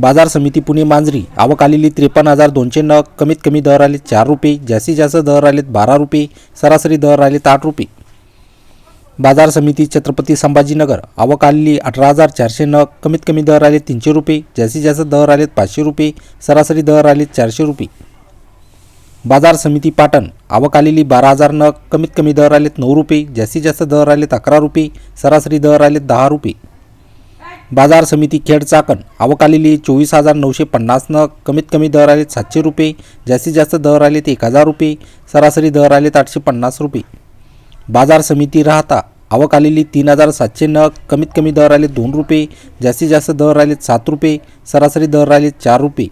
बाजार समिती पुणे मांजरी. आवक आलेली त्रेपन्न हजार दोनशे नग कमीत कमी दर आले चार रुपये जास्तीत जास्त दर आलेत बारा रुपये सरासरी दर आलेत आठ रुपये. बाजार समिती छत्रपती संभाजीनगर. आवक आलेली अठरा हजार चारशे नग कमीत कमी दर आले तीनशे रुपये जास्तीत जास्त दर आलेत पाचशे रुपये सरासरी दर आलेत चारशे रुपये. बाजार समिती पाटण. आवक आलेली बारा हजार नग कमीत कमी दर आलेत नऊ रुपये जास्तीत जास्त दर आलेत अकरा रुपये सरासरी दर आलेत दहा रुपये. बाजार समिती खेड चाकण. आवकालेली चोवीस हजार नऊशे पन्नास नग कमीत कमी दर आलेत सातशे रुपये जास्तीत जास्त दर आलेत एक हजार रुपये सरासरी दर आलेत आठशे पन्नास रुपये. बाजार समिती राहता आवक आलेली तीन हजार सातशे नग कमीत कमी दर आले दोन रुपये जास्तीत जास्त दर आलेत सात रुपये सरासरी दर आलेत चार रुपये.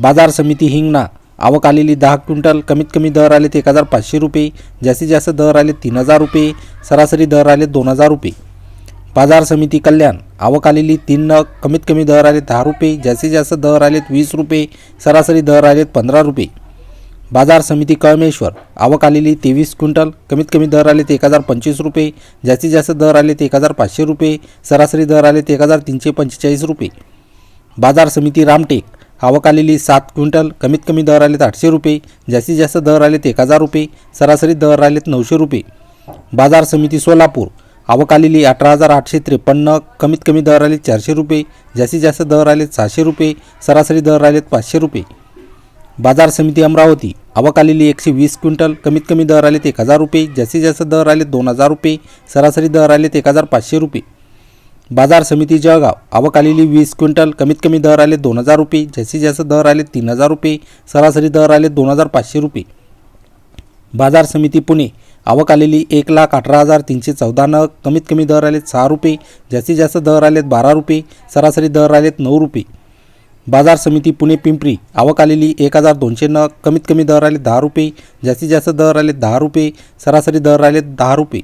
बाजार समिती हिंगणा आवक आलेली दहा क्विंटल कमीत कमी दर आलेत एक हजार पाचशे रुपये जास्तीत जास्त दर आले तीन हजार रुपये सरासरी दर आले दोन हजार रुपये. बाजार समिती कल्याण. आवक आलेली तीन नग कमीत कमी दर आले दहा रुपये जास्तीत जास्त दर आलेत वीस रुपये सरासरी दर आलेत पंधरा रुपये. बाजार समिती कळमेश्वर आवक आलेली तेवीस क्विंटल कमीत कमी दर आलेत एक हजार पंचवीस रुपये जास्तीत जास्त दर आलेत एक हजार पाचशे रुपये सरासरी दर आलेत एक हजार तीनशे पंचेचाळीस रुपये. बाजार समिती रामटेक आवक आलेली सात क्विंटल कमीत कमी दर आलेत आठशे रुपये जास्तीत जास्त दर आलेत एक हजार रुपये सरासरी दर आलेत नऊशे रुपये. बाजार समिती सोलापूर आवक आलेली अठरा हजार आठशे त्रेपन्न कमीत कमी दर आले चारशे रुपये जास्तीत जास्त दर आलेत सहाशे रुपये सरासरी दर आलेत पाचशे रुपये. बाजार समिती अमरावती आवक आलेली एकशे वीस क्विंटल कमीत कमी दर आलेत एक हजार रुपये जास्तीत जास्त दर आलेत दोन हजार रुपये सरासरी दर आलेत एक हजार पाचशे रुपये. बाजार समिती जळगाव आवक आलेली वीस क्विंटल कमीत कमी दर आले दोन हजार रुपये जास्तीत जास्त दर आले तीन हजार रुपये सरासरी दर आले दोन हजार पाचशे रुपये. बाजार समिती पुणे. आवक आलेली एक लाख अठरा हजार तीनशे चौदा नग कमीत कमी दर आलेत सहा रुपये. जास्तीत जास्त दर आलेत बारा रुपये. सरासरी दर आलेत नऊ रुपये. बाजार समिती पुणे पिंपरी. आवक आलेली एक हजार दोनशे नग कमीत कमी दर आले दहा रुपये. जास्तीत जास्त दर आलेत दहा रुपये. सरासरी दर आलेत दहा रुपये.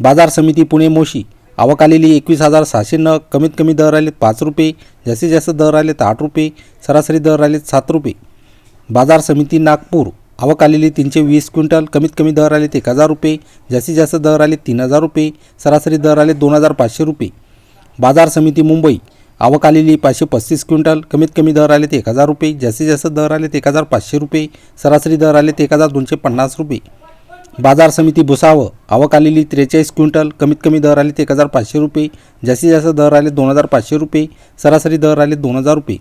बाजार समिती पुणे मोशी. आवक आलेली एकवीस हजार सहाशे नग कमीत कमी दर आलेत पाच रुपये. जास्तीत जास्त दर आलेत आठ रुपये. सरासरी दर आलेत सात रुपये. बाजार समिती नागपूर. आवक आलेली तीनशे वीस क्विंटल कमीत कमी दर आलेत एक हजार रुपये जास्तीत जास्त दर आले तीन हजार रुपये सरासरी दर आले दोन हजार पाचशे रुपये. बाजार समिती मुंबई आवक आलेली पाचशे पस्तीस क्विंटल कमीत कमी दर आलेत एक हजार रुपये जास्तीत जास्त दर आलेत एक हजार पाचशे रुपये सरासरी दर आले एक हजार दोनशे पन्नास रुपये. बाजार समिती भुसावळ आवक आलेली त्रेचाळीस क्विंटल कमीत कमी दर आले एक हजार पाचशे रुपये जास्तीत जास्त दर आले दोन हजार पाचशे रुपये सरासरी दर आले दोन हजार रुपये.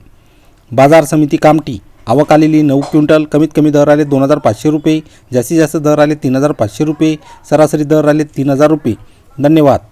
बाजार समिती कामटी आवक आलेली नऊ क्विंटल कमीत कमी दर आले दोन हजार पाचशे रुपये जास्तीत जास्त दर आले तीन हजार पाचशे रुपये सरासरी दर आले तीन हजार रुपये. धन्यवाद.